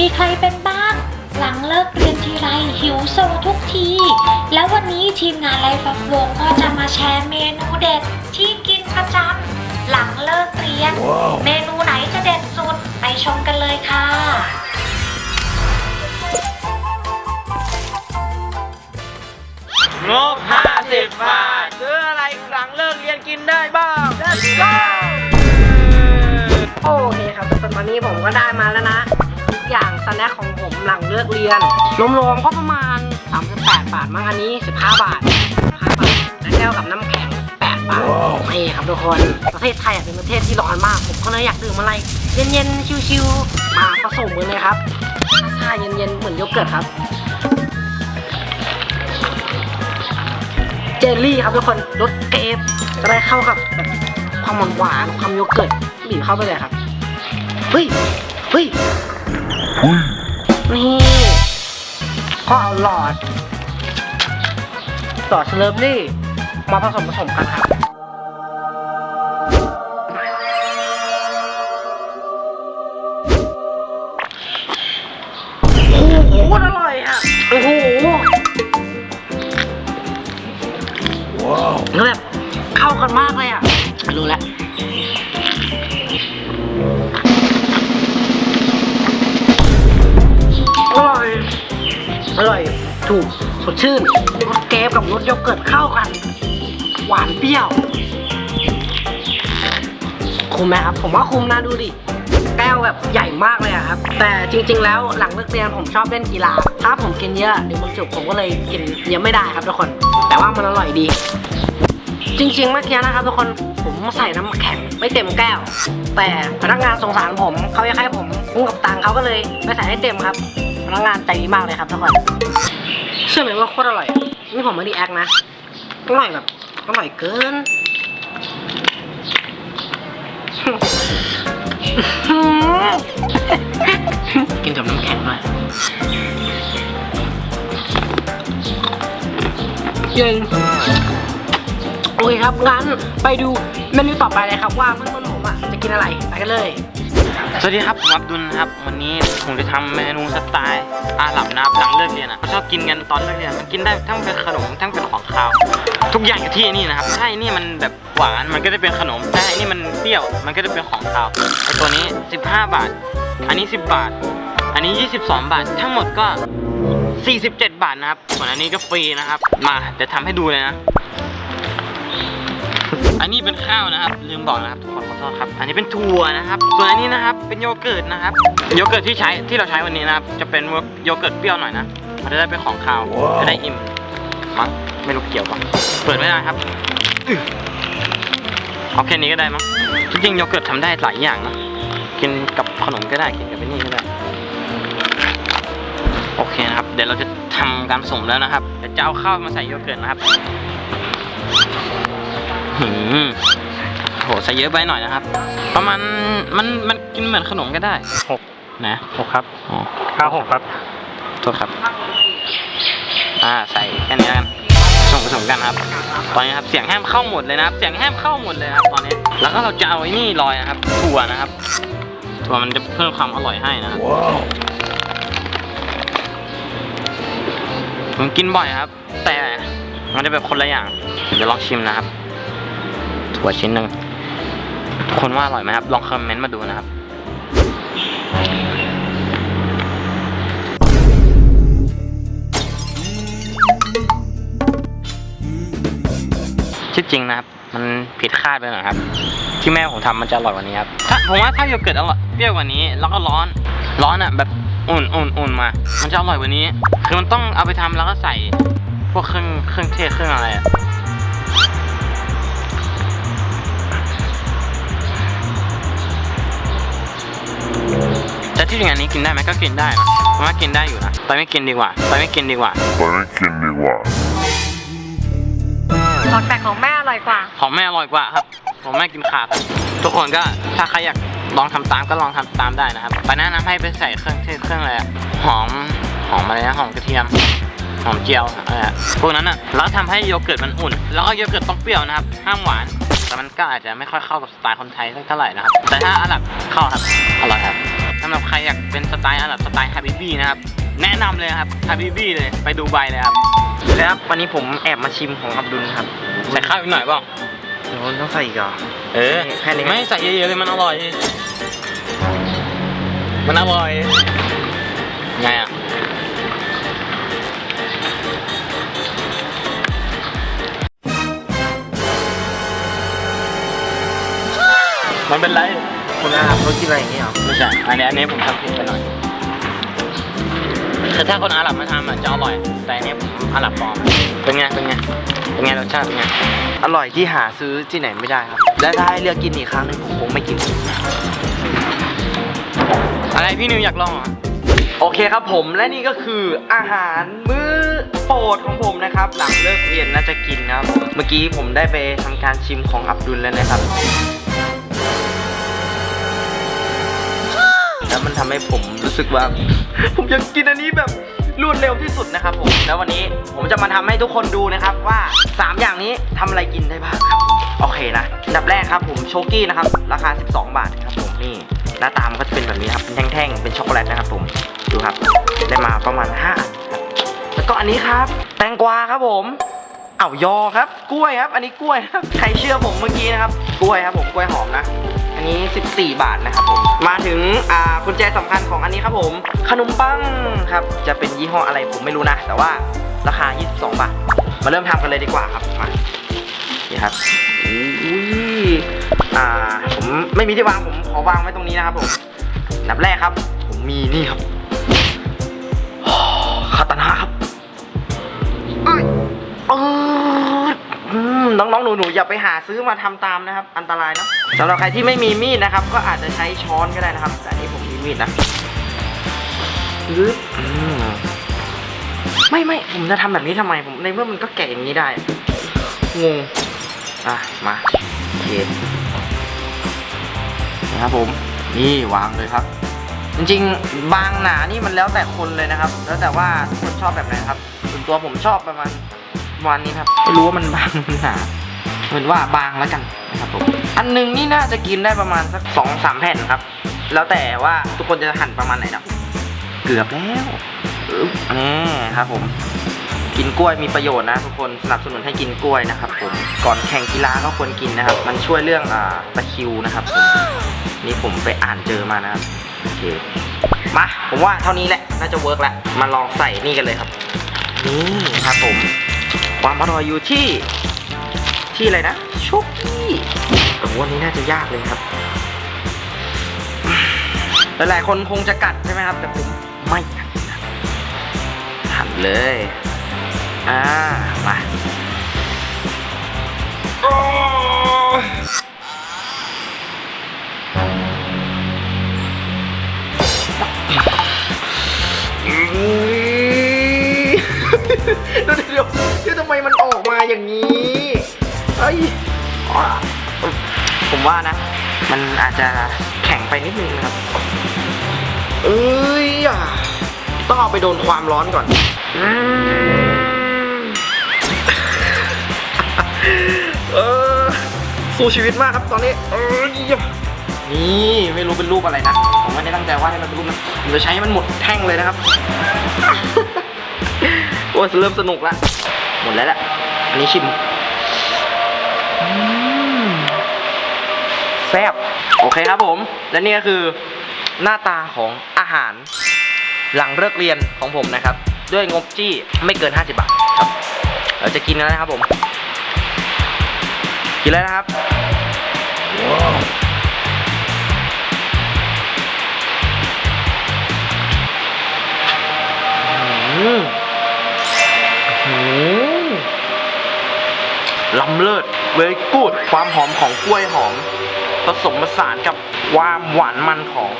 มีใครเป็นบ้าง หลังเลิกเรียนทีไรหิวโซทุกที แล้ววันนี้ทีมงานไลฟ์ฟักวงก็จะมาแชร์เมนูเด็ดที่กินประจำหลังเลิกเรียน เมนูไหนจะเด็ดสุดไปชมกันเลยค่ะ งบ 50 บาท ซื้ออะไรหลังเลิกเรียนกินได้บ้าง Let's go โอเคครับทุกคนตอนนี้ผมก็ได้มาแล้วนะทุก อย่างสแน็คของผมหลังเลิกเรียน รวมๆก็ประมาณ 38 บาทมั้งอันนี้ 15 บาท15บาทและแก้วกับน้ำแข็ง 8 บาทนี่ครับทุกคน ประเทศไทยเป็นประเทศที่ร้อนมาก ผมก็เลยอยากดื่มอะไร เย็นๆ ชิวๆ มาผสมกันเลยครับชาเย็นๆ เหมือนโยเกิร์ตครับ เจลลี่ครับทุกคนรสเกฟจะได้เข้ากับความหวานหวานๆความโยเกิร์ตบีบเข้าไปเลยครับ เฮ้ย เฮ้ย นี่ก็เอาหลอดหลอดสเลอร์นี่ มาผสมผสมกันครับโอ้โหอร่อยอะ โอ้โหแล้วแบบเข้ากันมากเลยอะ รู้แล้ว ถูกสดชื่นรสเกฟกับรสโยเกิร์ตเข้ากัน หวานเปรี้ยว คุ้มไหมครับ ผมว่าคุ้มนะดูดิแก้วแบบใหญ่มากเลยอะครับ แต่จริง ๆ แล้วหลังเลิกเรียนผมชอบเล่นกีฬา ถ้าผมกินเยอะเดี๋ยวมันจุกผมก็เลยกินเยอะไม่ได้ครับทุกคน แต่ว่ามันอร่อยดี จริงๆเมื่อกี้นะครับทุกคนผมใส่น้ำแข็งไม่เต็มแก้ว แต่พนักงานสงสารผมเขาอยากให้ผมคุ้มกับตังเขาก็เลยไม่ใส่ให้เต็มครับพนักงานใจดีมากเลยครับทุกคน เชื่อไหมว่าโคตรอร่อย นี่ผมไม่ได้แอคนะ อร่อยแบบ อร่อยเกิน กินกับน้ำแข็งด้วยเย็นโอเคครับงั้นไปดูเมนูต่อไปเลยครับว่าเพื่อนๆผมอะจะกินอะไร ไปกันเลย สวัสดีครับผมอับดุลครับ วันนี้ผมจะทำเมนูสไตล์อาหรับนะครับหลังเลิกเรียนอะเขาชอบกินกันตอนเลิกเรียนมันกินได้ทั้งเป็นขนมทั้งเป็นของคาวทุกอย่างอยู่ที่นี่นะครับถ้าไอ้นี่มันแบบหวานมันก็จะเป็นขนมถ้าไอ้นี่มันเปรี้ยวมันก็จะเป็นของคาวไอตัวนี้ 15 บาท อันนี้ 10 บาท อันนี้ 22 บาท ทั้งหมดก็ 47 บาทนะครับส่วนอันนี้ก็ฟรีนะครับ มาเดี๋ยวทำให้ดูเลยนะ อันนี้เป็นข้าวนะครับลืมบอกนะครับทุกคนขอโทษครับ อันนี้เป็นถั่วนะครับ ส่วนอันนี้นะครับเป็นโยเกิร์ตนะครับ โยเกิร์ตที่ใช้ที่เราใช้วันนี้นะครับ จะเป็นโยเกิร์ตเปรี้ยวหน่อยนะมันจะได้เป็นของข้าวจะได้อิ่มมั้งไม่รู้เกี่ยวปะเปิดไม่ได้ครับอื้อเอาแค่นี้ก็ได้มั้งจริงๆโยเกิร์ตทำได้หลายอย่างนะกินกับขนมก็ได้กินกับไอ้นี่ก็ได้โอเคนะครับ เดี๋ยวเราจะทำการผสมแล้วนะครับเดี๋ยวจะเอาข้าวมาใส่โยเกิร์ตนะครับหืม โหใส่เยอะไปหน่อยนะครับ ประมาณมันมันกินเหมือนขนมก็ได้หกนะหกครับอ๋อข้าวหกครับโทษครับ อ่าใส่แค่นี้แล้วกันผสมผสมกันครับ ตอนนี้ครับเสียงแห้มเข้าหมดเลยนะครับ เสียงแห้มเข้าหมดเลยครับ ตอนนี้ แล้วก็เราจะเอาไอ้นี่ลอยนะครับ ถั่วนะครับ ถั่วมันจะเพิ่มความอร่อยให้นะครับผมกินบ่อยครับ แต่มันจะแบบคนละอย่าง เดี๋ยวลองชิมนะครับ ถั่วชิ้นหนึ่งทุกคนว่าอร่อยไหมครับ ลองคอมเมนต์มาดูนะครับ ที่จริงนะครับ มันผิดคาดไปหน่อยครับ ที่แม่ผมทำมันจะอร่อยกว่านี้ครับถ้าผมว่าถ้าโยเกิร์ตอร่อยเปรี้ยวกว่านี้ แล้วก็ร้อน ร้อนอะแบบอุ่นอุ่นอุ่นมา มันจะอร่อยกว่านี้ คือมันต้องเอาไปทำแล้วก็ใส่ พวกเครื่องเครื่องเทศเครื่องอะไรอะ แต่ที่จริงอันนี้กินได้ไหมก็กินได้นะผมว่ากินได้อยู่นะไปไม่กินดีกว่าไปไม่กินดีกว่าไปไม่กินดีกว่ารสแต่ของแม่อร่อยกว่า ของแม่อร่อยกว่าครับ ของแม่กินขาดครับทุกคนก็ถ้าใครอยากลองทำตามก็ลองทำตามได้นะครับไปแนะนำให้ไปใส่เครื่องเทศเครื่องอะไรอะหอมหอมอะไรนะหอมกระเทียม หอมเจียวอะไรอะพวกนั้นอะแล้วทำให้โยเกิร์ตมันอุ่น แล้วก็โยเกิร์ตต้องเปรี้ยวนะครับ ห้ามหวาน แต่มันก็อาจจะไม่ค่อยเข้ากับสไตล์คนไทยสักเท่าไหร่นะครับ แต่ถ้าอาหรับเข้าครับ อร่อยครับ สำหรับใครอยากเป็นสไตล์อาหรับสไตล์ฮาบิบี้นะครับ แนะนำเลยครับฮาบิบี้เลยไปดูไบเลยครับแล้วครับวันนี้ผมแอบมาชิมของอับดุลครับใส่ข้าวอีกหน่อยเปล่าเดี๋ยวต้องใส่อีกเหรอเออแค่นี้ไม่ใส่เยอะๆเลยมันอร่อย มันอร่อยไงอะมันเป็นไร คนอาหรับเขากินอะไรอย่างเงี้ยเหรอไม่ใช่ อันนี้อันนี้ผมทำผิดไปหน่อยคือถ้าคนอาหรับมาทำอะจะอร่อย แต่อันนี้ผมอาหรับปลอม เป็นไง เป็นไง เป็นไงรสชาติเป็นไง อร่อยที่หาซื้อที่ไหนไม่ได้ครับ และถ้าให้เลือกกินอีกครั้งหนึ่งผมคงไม่กิน อะไรพี่นิวอยากลองเหรอ โอเคครับผมและนี่ก็คืออาหารมื้อโปรดของผมนะครับ หลังเลิกเรียนน่าจะกินนะครับผมเมื่อกี้ผมได้ไปทำการชิมของอับดุลแล้วนะครับ แล้วมันทำให้ผมรู้สึกว่า ผมอยากกินอันนี้แบบรวดเร็วที่สุดนะครับผม แล้ววันนี้ผมจะมาทำให้ทุกคนดูนะครับว่า 3 อย่างนี้ทำอะไรกินได้บ้างครับ โอเคนะอันดับแรกครับผมโชกี้นะครับ ราคา 12 บาทครับผมนี่หน้าตามนก็จะเป็นแบบนี้ครับเป็นแท่งๆ เป็นช็อกโกแลตนะครับผม ดูครับ ได้มาประมาณ5อันครับแล้วก็อันนี้ครับ แตงกวาครับผมเอายอครับ กล้วยครับ อันนี้กล้วยครับ ใครเชื่อผมเมื่อกี้นะครับ กล้วยครับผม กล้วยหอมนะ อันนี้ 14 บาทนะครับผม มาถึงอ่ากุญแจสำคัญของอันนี้ครับผม ขนมปังครับ จะเป็นยี่ห้ออะไรผมไม่รู้นะ แต่ว่าราคา 22 บาท มาเริ่มทำกันเลยดีกว่าครับ มานี่ครับอุ้ยอ่า ผมไม่มีที่วางผมขอวางไว้ตรงนี้นะครับผมอันดับแรกครับ ผมมีนี่ครับคาตานะครับเอ้ยเอออืม น้องๆ หนูๆ อย่าไปหาซื้อมาทำตามนะครับ อันตรายนะสำหรับใครที่ไม่มีมีดนะครับ ก็อาจจะใช้ช้อนก็ได้นะครับ แต่อันนี้ผมมีมีดนะลึบอืมไม่ไม่ผมจะทำแบบนี้ทำไมผมในเมื่อมันก็แกะอย่างนี้ได้ งง อะ มาโอเคนะครับผม นี่วางเลยครับ จริงๆ บางหนานี่มันแล้วแต่คนเลยนะครับ แล้วแต่ว่าทุกคนชอบแบบไหนครับส่วนตัวผมชอบประมาณ ประมาณนี้ครับไม่รู้ว่ามันบางหรือหนาเป็นว่าบางแล้วกันนะครับผมอันหนึงนี่น่าจะกินได้ประมาณสักสองสามแผ่นครับ แล้วแต่ว่าทุกคนจะหั่นประมาณไหนนะเกือบแล้วนี่ครับผม กินกล้วยมีประโยชน์นะ ทุกคนสนับสนุนให้กินกล้วยนะครับผมก่อนแข่งกีฬาก็ควรกินนะครับ มันช่วยเรื่องอ่าตะคิวนะครับผมนี่ผมไปอ่านเจอมานะครับโอเคมาผมว่าเท่านี้แหละน่าจะเวิร์กแล้วมาลองใส่นี่กันเลยครับ นี่ครับผม ความอร่อยอยู่ที่ที่อะไรนะชุกกี้ผมว่านี้น่าจะยากเลยครับ หลายๆคนคงจะกัดใช่ไหมครับ แต่ผมไม่กัดหั่นเลย อ่า มาโอ้อุ๊ยเดี๋ ผมว่านะ มันอาจจะแข็งไปนิดนึงนะครับ เอ้ยอะต้องเอาไปโดนความร้อนก่อนอืมเออสู้ชีวิตมากครับตอนนี้เอ้ยนี่ไม่รู้เป็นรูปอะไรนะ ผมไม่ได้ตั้งใจว่าดให้มันเป็นรูปนะผมจะใช้ให้มันหมดแท่งเลยนะครับโอ้ยเริ่มสนุกละหมดแล้วแหละอันนี้ชิมอืม แซ่บโอเคครับผม และนี่ก็คือหน้าตาของอาหาร หลังเลิกเรียนของผมนะครับ ด้วยงบที่ไม่เกิน 50 บาทครับ เราจะกินแล้วนะครับผม กินแล้วนะครับ ล้ำเลิศเวกูดความหอมของกล้วยหอม ผสมผสานกับความหวานมันของ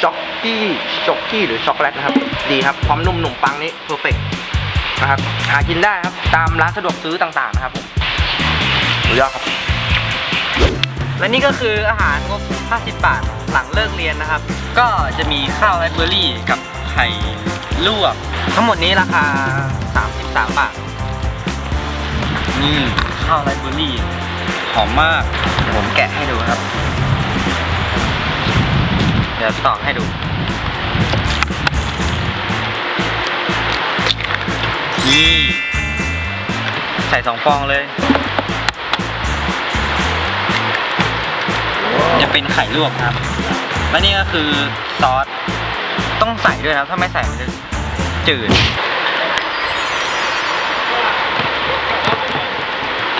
ช็อกกี้ช็อกกี้หรือช็อกโกแลตนะครับ ดีครับความนุ่มหนุ่มปังนี่เพอร์เฟกนะครับหากินได้ครับ ตามร้านสะดวกซื้อต่างๆนะครับผมสุดยอดครับ และนี่ก็คืออาหารงบ 50 บาทหลังเลิกเรียนนะครับ ก็จะมีข้าวไรเบอร์รี่กับไข่ลวก ทั้งหมดนี้ราคา 33 บาท นี่ข้าวไรเบอร์รี่หอมมาก ผมแกะให้ดูครับ เดี๋ยวตอกให้ดู นี่ ใส่สองฟองเลย จะเป็นไข่ลวกครับ และนี่ก็คือซอส ต้องใส่ด้วยครับ ถ้าไม่ใส่มันจะจืด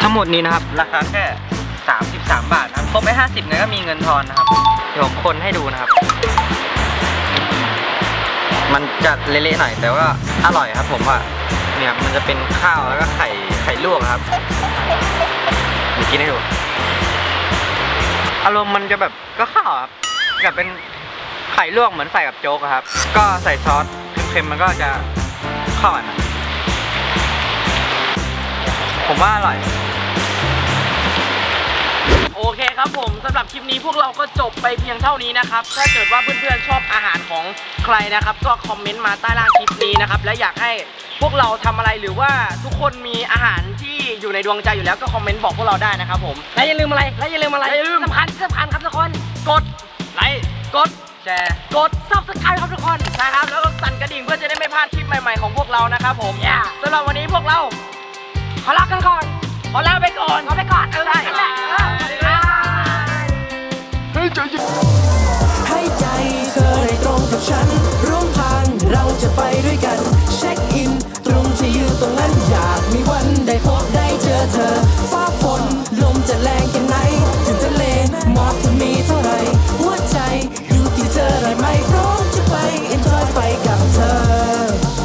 ทั้งหมดนี้นะครับ ราคาแค่ 33 บาทครับ ครบไป 50เงิยก็มีเงินทอนนะครับ เดี๋ยวผมคนให้ดูนะครับ มันจะเละๆหน่อยแต่ว่าอร่อยครับ ผมว่าเนี่ยมันจะเป็นข้าวแล้วก็ไข่ไข่ลวกครับเดี๋ยวกินให้ดูอารมณ์มันจะแบบก็ข้าวอะครับกับเป็นไข่ลวกเหมือนใส่กับโจ๊กครับ ก็ใส่ซอสเค็มๆมันก็จะเข้ากันผมว่าอร่อย โอเคครับผมสำหรับคลิปนี้พวกเราก็จบไปเพียงเท่านี้นะครับ ถ้าเกิดว่าเพื่อนๆชอบอาหารของใครนะครับ ก็คอมเมนต์มาใต้ล่างคลิปนี้นะครับ และอยากให้พวกเราทำอะไรหรือว่าทุกคนมีอาหารที่อยู่ในดวงใจอยู่แล้วก็คอมเมนต์บอกพวกเราได้นะครับผม และอย่าลืมอะไร และอย่าลืมอะไรและอย่าลืมสำคัญที่สำคัญครับทุกคน กดไลค์ กดแชร์ กด subscribe ครับทุกคนนะครับ แล้วก็สั่นกระดิ่งเพื่อจะได้ไม่พลาดคลิปใหม่ๆของพวกเรานะครับผม Yeah สำหรับวันนี้พวกเราขอลากันก่อน ขอลาไปก่อน ขอไปก่อน เออใช่นั่นแหละ